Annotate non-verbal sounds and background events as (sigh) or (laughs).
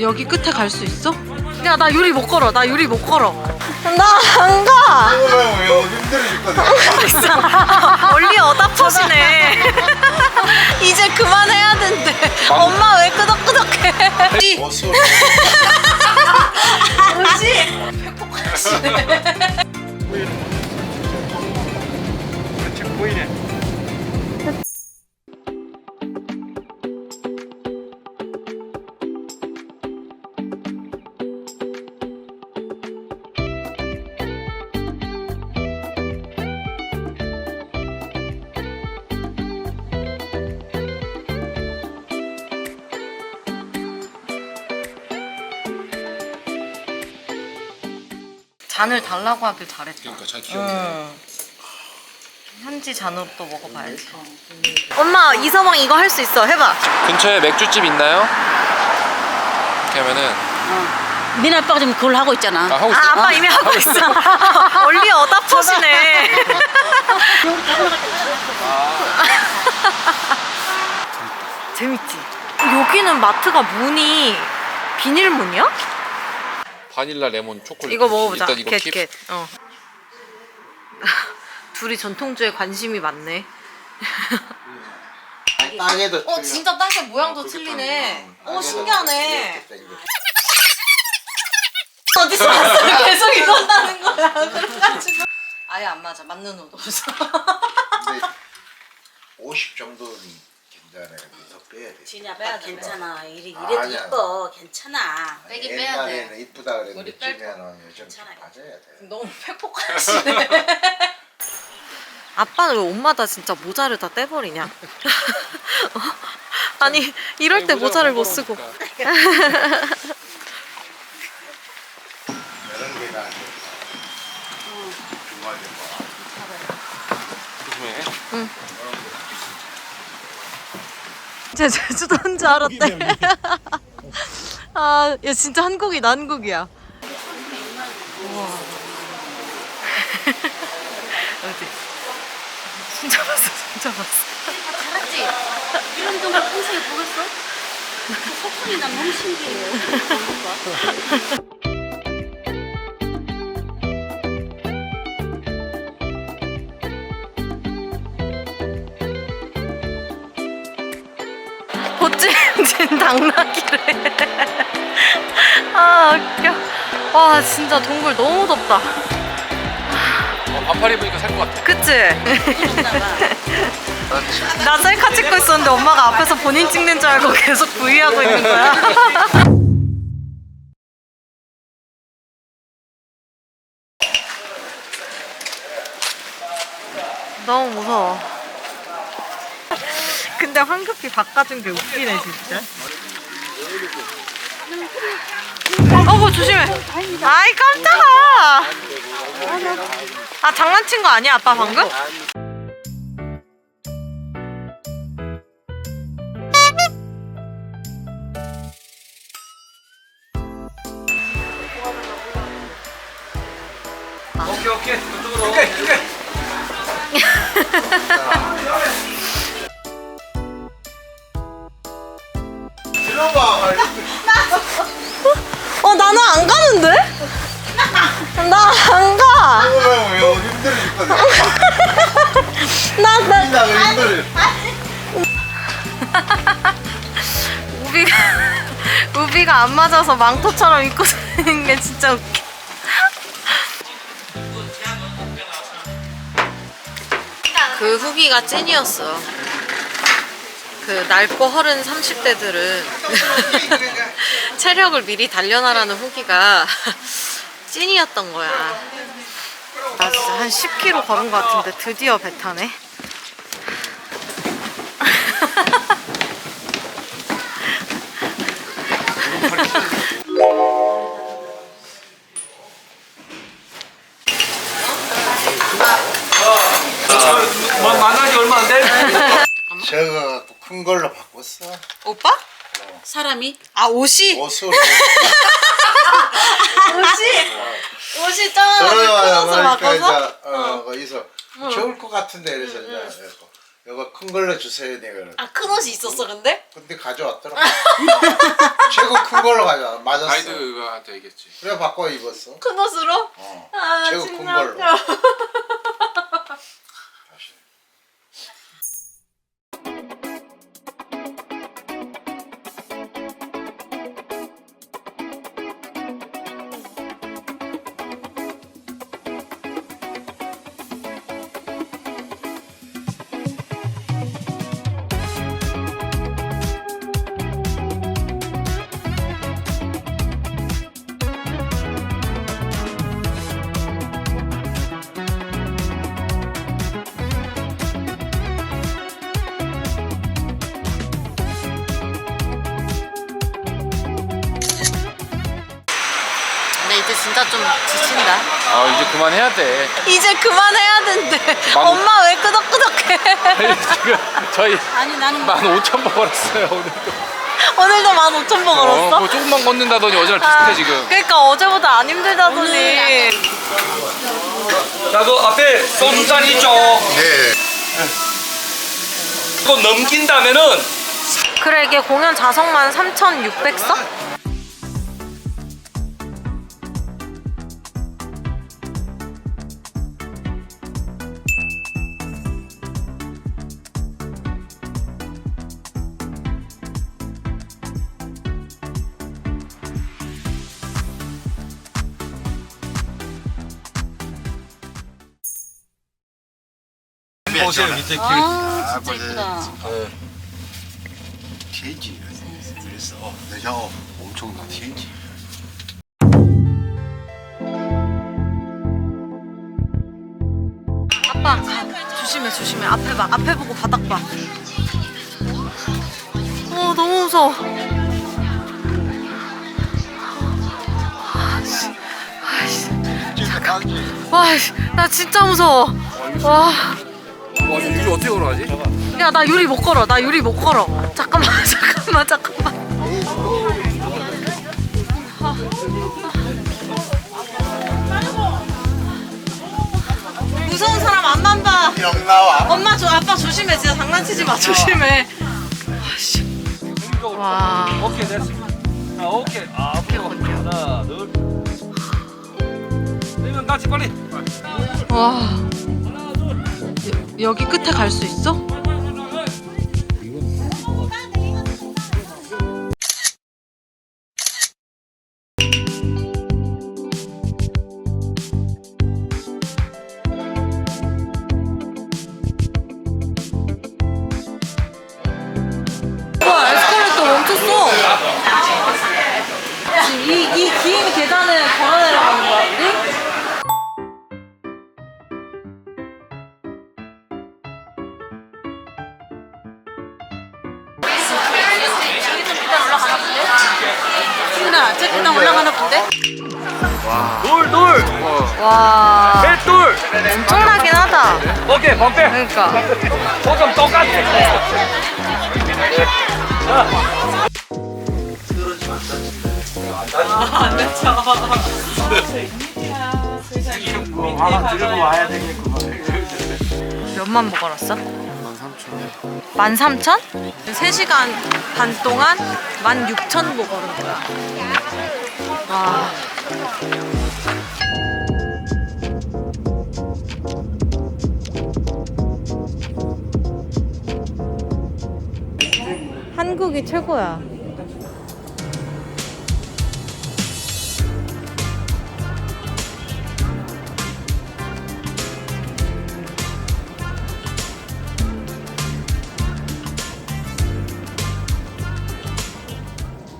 여기 끝에 갈 수 있어? 야 나 유리 못 걸어 나 유리 못 걸어 나 안 가! 힘들어 죽거든. 원리 어답터시네 이제 그만해야 된대 엄마 왜 끄덕끄덕해. 뭐지? (laughs) 팩폭하시네 보이네. 잔을 달라고 하길 잘했다 그러니까 잘 기억나. 응. 현지 잔으로 또 먹어봐야지 엄마 이서방 이거 할 수 있어 해봐 근처에 맥주집 있나요? 이렇게 하면은 니네 아빠가 지금 그걸 하고 있잖아. 아 하고 아 있어? 아빠 이미 하고 있어 원리 (laughs) 어답터시네 (laughs) 재밌지? 여기는 마트가 문이 비닐문이야? 바닐라 레몬 초콜릿 이거 먹어보자. 일단 이거 겟, 킵 겟. 어. (laughs) 둘이 전통주에 관심이 많네. 땅에도. 어, 진짜 땅의 모양도 틀리네. 어, 신기하네. (laughs) 어디서 왔어? 계속 이런다는 거야. (laughs) 그래가지고. 아예 안 맞아. 맞는 옷 없어. 50 정도는 괜찮아요. 그래서 빼야 돼. 진이 아빠 괜찮아. 이래, 이래도 아니야. 이뻐. 괜찮아. 빼긴 빼야 돼. 옛날에는 이쁘다 그랬는데 뺄 찌면은 요즘 좀 괜찮아요. 빠져야 돼. 너무 (laughs) 팩폭하시네. 아빠는 왜 옷마다 진짜 모자를 다 떼버리냐? (laughs) 어? 아니 이럴 때 모자를 못 쓰고 이런 돼. 중화제 뭐. 조심해 제 제주도인 줄 알았대. (laughs) 아, 야 진짜 한국이다 한국이야. 우와. (laughs) 어디? 진짜 봤어, 진짜 봤어. 알았지? 이런 동물 평소에 보겠어? 그 소풍이 난 너무 신기해요. 진 당나귀를. (laughs) 아 웃겨. 와 진짜 동굴 너무 덥다. 어, 반팔 입으니까 살 것 같아 그치? (laughs) 나 셀카 찍고 있었는데 엄마가 앞에서 본인 찍는 줄 알고 계속 부위하고 있는 거야. (laughs) 너무 무서워. 근데 황급히 바꿔준 게 웃기네 진짜. 어머 조심해. 아이 깜짝아. 아 장난친 거 아니야 아빠 방금? 오케이 오케이 이쪽으로 오케이 오케이 (laughs) 나 나. 나가 힘들어. 우비가 우비가 안 맞아서 망토처럼 입고 다니는 게 진짜 웃겨. 그 후기가 찐이었어. 그 낡고 허른 30대들은 (laughs) 체력을 미리 단련하라는 후기가 (laughs) 찐이었던 거야. 나 진짜 한 10km 걸은 것 같은데 드디어 배 타네. 만나지 뭐, 얼마 안 돼? 갖고 큰 걸로 바꿨어. 오빠? 사람이? 아 옷이? 옷으로. (laughs) 옷이 옷이 짱 들어와요. 끊어서 그러니까 이제 바꿔서? 어 거기서 좋을 것 같은데 그래서 이제 이거 큰 걸로 주세요 내가 그래. 아큰 옷이 있었어 근데? 근데 가져왔더라. (laughs) 최고 큰 걸로 가자. 맞았어. 가이드한테 얘기했지. 그래 바꿔 입었어. 큰 옷으로? 어. 아 제가 큰 걸로. (laughs) 이제 진짜 좀 지친다. 아 이제 그만해야 돼. 이제 그만해야 된대. 만- 엄마 왜 끄덕끄덕해? 아니, 지금 저희 아니 나는 만 오천 번 걸었어요 오늘도. 오늘도 15,000번 어, 걸었어? 뭐 조금만 걷는다더니 어제랑 비슷해 지금. 그러니까 어제보다 안 힘들다더니. 자, 그 앞에 소주잔 있죠? 네. 그거 넘긴다면은 그래 이게 공연 좌석만 3,600석? 보세요 밑에 길. 아 진짜 이쁘다. TNG. 그래서 어, 내가 어, 엄청나 TNG. 아빠 조심해 조심해 앞에 봐 앞에 보고 바닥 봐. 어 너무 무서워. 아씨 아씨 와씨 나 진짜 무서워. 와. 와 유리 어떻게 걸어가지? 야 나 유리 못 걸어 나 유리 못 걸어 잠깐만 (laughs) 잠깐만 잠깐만 무서운 사람 앞만 봐영 나와. 엄마 저 아빠 조심해 진짜 장난치지 마 조심해 아씨 와 오케이 됐어. 자, 오케이. 아, 앞으로 하나, 둘. 네명 같이 빨리. 와 여, 기 끝에 갈 수 있어? 저 계단 올라가나 본데? 둘, 둘. 와 셋, 둘. 엄청나긴 하다 오케이, 범빼. 그러니까 조금 똑같아. 몇만 보 걸었어? 13,000 13,000? 3시간 반 동안 16,000보 걸은 거야 와 한국이 최고야